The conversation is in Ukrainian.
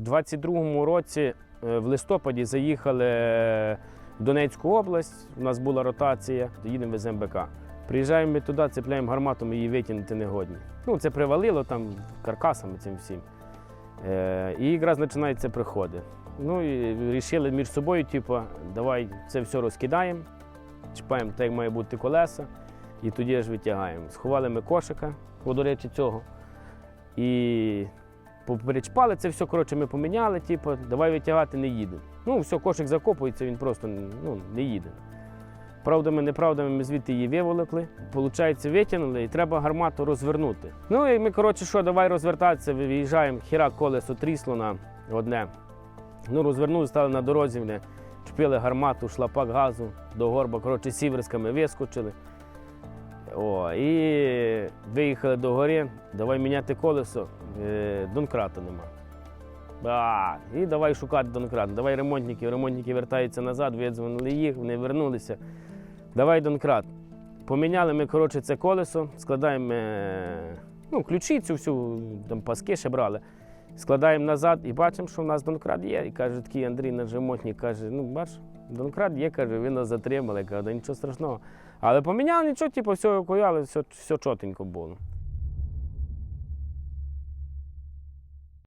22-му році, е, в листопаді, заїхали в Донецьку область. У нас була ротація, їдемо в БК. Приїжджаємо ми туди, цепляємо гармату, ми її витягнути не годні. Ну, це привалило там каркасами цим всім. Е, і якраз починаються приходи. Ну і вирішили між собою, типу, давай це все розкидаємо, чіпаємо так, як має бути колеса, і тоді ж витягаємо. Сховали ми кошика, до речі, цього. І перечпали це все, коротше, ми поміняли, типу, давай витягати, не їдемо. Ну, все, кошик закопується, він просто ну, не їде. Правдами, неправдами ми звідти її виволокли. Получається, витягнули і треба гармату розвернути. Ну і ми, коротше, що, давай розвертатися, виїжджаємо, хіра колесо трісло на одне. Ну, розвернули, стали на дорозі, чпили гармату, шлапак газу до горба, коротше, сіверськами вискочили. О, і виїхали до гори, давай міняти колесо, е, донкрату нема. А, і давай шукати донкрат. Давай ремонтників. Ремонтники вертаються назад, видзвонили їх, вони вернулися. Давай донкрат. Поміняли ми коротше, це колесо, складаємо е, ну, ключі, цю всю там, паски ще брали. Складаємо назад і бачимо, що в нас Донкрад є. І каже такий Андрій, Нажимотній каже, ну бач, Донкрад є, каже, ви нас затримали, каже, нічого страшного. Але поміняли нічого, типу, все окояли, все, все чотенько було.